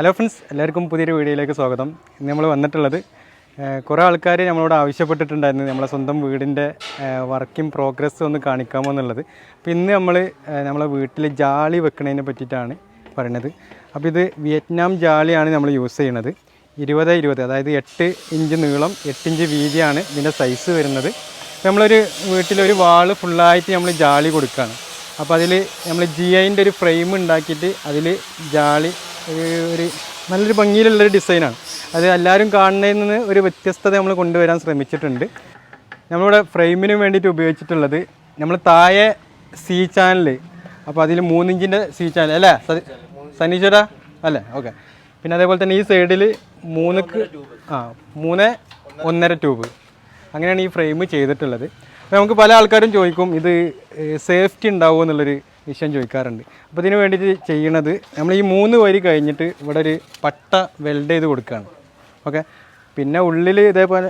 Hello friends എല്ലാവർക്കും പുതിയൊരു വീഡിയോയിലേക്ക് സ്വാഗതം. ഇന്ന് നമ്മൾ വന്നിട്ടുള്ളത് കുറേ ആൾക്കാർ നമ്മളോട് ആവശ്യപ്പെട്ടിട്ടുണ്ടായിരുന്നു നമ്മളെ സ്വന്തം വീടിന്റെ വർക്കിംഗ് പ്രോഗ്രസ് ഒന്ന് കാണിക്കാമോ എന്നുള്ളത്. അപ്പോൾ ഇന്ന് നമ്മൾ നമ്മളെ വീട്ടിൽ ജാളി വെക്കുന്നതിനെ പറ്റിയിട്ടാണ് പറയുന്നത് അപ്പോൾ ഇത് വിയറ്റ്നാം ജാളിയാണ് നമ്മൾ യൂസ് ചെയ്യുന്നത് ഇരുപത് ഇരുപത് അതായത് എട്ട് ഇഞ്ച് നീളം എട്ടിഞ്ച് വീതിയാണ് ഇതിന്റെ സൈസ് വരുന്നത്. നമ്മളൊരു വീട്ടിലൊരു വാൾ ഫുള്ളായിട്ട് നമ്മൾ ജാളി കൊടുക്കുകയാണ് അപ്പോൾ അതിൽ നമ്മൾ ജി ഐന്റെ ഒരു ഫ്രെയിം ഉണ്ടാക്കിയിട്ട് അതിൽ ജാളി ഒരു നല്ലൊരു ഭംഗിയിലുള്ളൊരു ഡിസൈനാണ്. അത് എല്ലാവരും കാണുന്നതിൽ നിന്ന് ഒരു വ്യത്യസ്തത നമ്മൾ കൊണ്ടുവരാൻ ശ്രമിച്ചിട്ടുണ്ട്. നമ്മളിവിടെ ഫ്രെയിമിന് വേണ്ടിയിട്ട് ഉപയോഗിച്ചിട്ടുള്ളത് നമ്മൾ താഴെ സി ചാനൽ അപ്പോൾ അതിൽ മൂന്നിഞ്ചിന്റെ സി ചാനൽ അല്ലേ? സനീശ്വര അല്ലേ? ഓക്കെ. പിന്നെ അതേപോലെ തന്നെ ഈ സൈഡിൽ മൂന്നക്ക് ആ മൂന്ന് ഒന്നര ട്യൂബ്. അങ്ങനെയാണ് ഈ ഫ്രെയിം ചെയ്തിട്ടുള്ളത്. അപ്പോൾ നമുക്ക് പല ആൾക്കാരും ചോദിക്കും ഇത് സേഫ്റ്റി ഉണ്ടാവുമോ എന്നുള്ളൊരു വിഷയം ചോദിക്കാറുണ്ട്. അപ്പോൾ ഇതിന് വേണ്ടിയിട്ട് ചെയ്യണത് നമ്മൾ ഈ മൂന്ന് വരി കഴിഞ്ഞിട്ട് ഇവിടെ ഒരു പട്ട വെൽഡ് ചെയ്ത് കൊടുക്കുകയാണ് ഓക്കെ? പിന്നെ ഉള്ളിൽ ഇതേപോലെ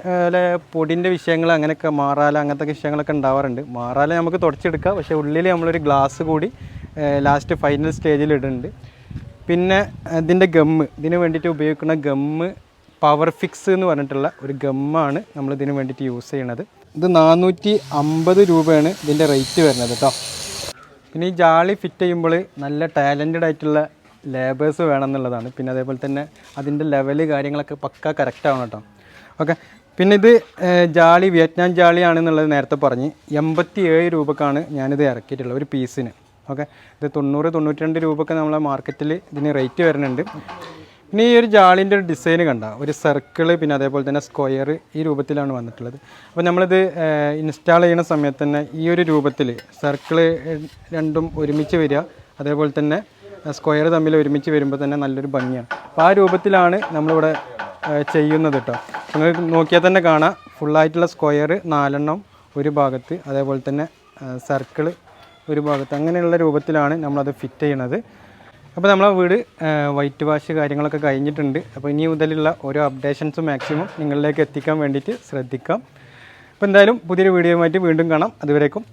പൊടിന്റെ വിഷയങ്ങൾ അങ്ങനെയൊക്കെ മാറാല അങ്ങനത്തെ വിഷയങ്ങളൊക്കെ ഉണ്ടാവാറുണ്ട്. മാറാല നമുക്ക് തുടച്ചെടുക്കാം. പക്ഷേ ഉള്ളിൽ നമ്മളൊരു ഗ്ലാസ് കൂടി ലാസ്റ്റ് ഫൈനൽ സ്റ്റേജിൽ ഇടുന്നുണ്ട്. പിന്നെ ഇതിന്റെ ഗമ്മ് ഇതിന് വേണ്ടിയിട്ട് ഉപയോഗിക്കുന്ന ഗമ്മ് പവർ ഫിക്സ് എന്ന് പറഞ്ഞിട്ടുള്ള ഒരു ഗമ്മാണ് ഇതിന് വേണ്ടിയിട്ട് യൂസ് ചെയ്യണത്. ഇത് നാനൂറ്റി അമ്പത് രൂപയാണ് ഇതിന്റെ റേറ്റ് വരുന്നത് കേട്ടോ പിന്നെ ഈ ജാളി ഫിറ്റ് ചെയ്യുമ്പോൾ നല്ല ടാലന്റഡ് ആയിട്ടുള്ള ലേബേഴ്സ് വേണം എന്നുള്ളതാണ് പിന്നെ അതേപോലെ തന്നെ അതിന്റെ ലെവൽ കാര്യങ്ങളൊക്കെ പക്ക കറക്റ്റ് ആവണം കേട്ടോ. ഓക്കെ പിന്നെ ഇത് ജാളി വിയറ്റ്നാം ജാളിയാണെന്നുള്ളത് നേരത്തെ പറഞ്ഞ് എൺപത്തി ഏഴ് രൂപക്കാണ് ഞാനിത് ഇറക്കിയിട്ടുള്ളത് ഒരു പീസിന് ഓക്കെ ഇത് തൊണ്ണൂറ് തൊണ്ണൂറ്റി രണ്ട് രൂപയൊക്കെ നമ്മളെ മാർക്കറ്റിൽ ഇതിന് റേറ്റ് വരുന്നുണ്ട്. പിന്നെ ഈ ഒരു ജാളിന്റെ ഒരു ഡിസൈൻ കണ്ട ഒരു സർക്കിൾ പിന്നെ അതേപോലെ തന്നെ സ്ക്വയർ ഈ രൂപത്തിലാണ് വന്നിട്ടുള്ളത്. അപ്പോൾ നമ്മളിത് ഇൻസ്റ്റാൾ ചെയ്യുന്ന സമയത്ത് തന്നെ ഈ ഒരു രൂപത്തിൽ സർക്കിൾ രണ്ടും ഒരുമിച്ച് വരിക അതേപോലെ തന്നെ സ്ക്വയർ തമ്മിൽ ഒരുമിച്ച് വരുമ്പോൾ തന്നെ നല്ലൊരു ഭംഗിയാണ്. അപ്പോൾ ആ രൂപത്തിലാണ് നമ്മളിവിടെ ചെയ്യുന്നത് കേട്ടോ. നിങ്ങൾ നോക്കിയാൽ തന്നെ കാണാം ഫുള്ളായിട്ടുള്ള സ്ക്വയർ നാലെണ്ണം ഒരു ഭാഗത്ത് അതേപോലെ തന്നെ സർക്കിൾ ഒരു ഭാഗത്ത്. അങ്ങനെയുള്ള രൂപത്തിലാണ് നമ്മളത് ഫിറ്റ് ചെയ്യണത്. അപ്പോൾ നമ്മളെ വീട് വൈറ്റ് വാഷ് കാര്യങ്ങളൊക്കെ കഴിഞ്ഞിട്ടുണ്ട്. അപ്പോൾ ഇനി മുതലുള്ള ഓരോ അപ്ഡേഷൻസും മാക്സിമം നിങ്ങളിലേക്ക് എത്തിക്കാൻ വേണ്ടിയിട്ട് ശ്രദ്ധിക്കാം. അപ്പോൾ എന്തായാലും പുതിയൊരു വീഡിയോയുമായിട്ട് വീണ്ടും കാണാം. അതുവരേക്കും